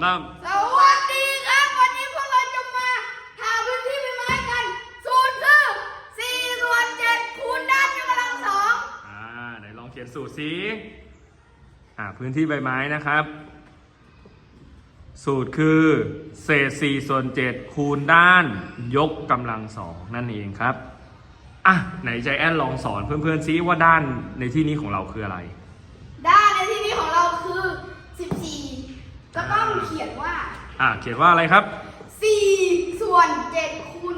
เริ่มสวัสดีครับ วันนี้พวกเราจะมาหาพื้นที่ใบไม้กันศูนย์คือสี่ส่วนเจ็ดคูณด้านยกกำลังสองอ่าไหนลองเขียนสูตรสิอ่าพื้นที่ใบไม้นะครับ สูตรคือเศษ4ส่วน7คูณด้านยกกำลังสองนั่นเองครับอะไหนใจแอนลองสอนเพื่อนๆซิว่าด้านในที่นี้ของเราคืออะไร ด้านในที่นี้ของเราคือสิบสี่ ก็ต้องเขียนว่าอะเขียนว่าอะไรครับ สี่ส่วนเจ็ดคูณ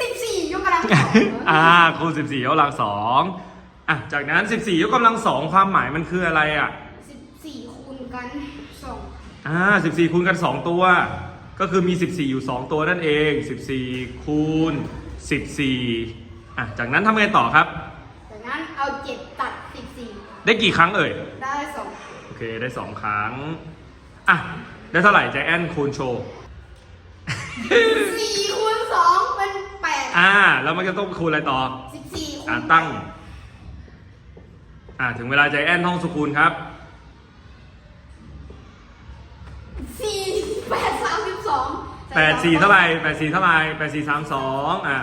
สิบสี่ยกกำลังสองอ่าคูณ14ยกกำลังสองอะจากนั้น14ยกกำลังสองความหมายมันคืออะไรอะสิบสี่คูณกันสองอ่า14คูณกัน2ตัว ก็คือมี14อยู่2ตัวนั่นเอง14คูณ14อะจากนั้นทำไงต่อครับ จากนั้นเอาเจ็ดตัดสิบสี่ได้กี่ครั้งเอ่ย ได้สองโอเคได้2ครั้ง อะ ได้เท่าไหร่ใจแอนคูณโชว์ สี่คูณสองเป็นแปดอ่า แล้วมันจะต้องคูณอะไรต่อ สิบสี่คูณอ่าตั้ง อ่า ถึงเวลาใจแอนท่องสกุลครับ สี่แปดสามสิบสอง8 4เท่าไหร่8 4เท่าไหร่8 4 3 2อะ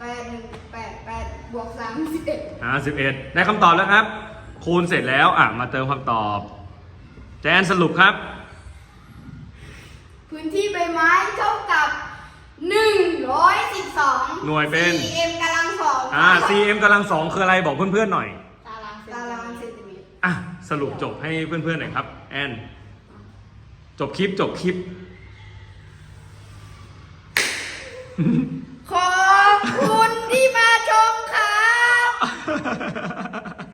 แปดหนึ่งแปดแปดบวกสามสิบเอ็ดอ่า11ได้คำตอบแล้วครับ คูณเสร็จแล้ว อะ มาเติมคำตอบ แจนสรุปครับ พื้นที่ใบไม้เท่ากับ 112หน่วยเป็น cm กำลังสองอ่า cm กำลังสองคืออะไรบอกเพื่อนๆหน่อย ตารางตารางเซนติเมตรอะ สรุปจบให้เพื่อนๆหน่อยครับ แอน จบคลิปจบคลิป ขอ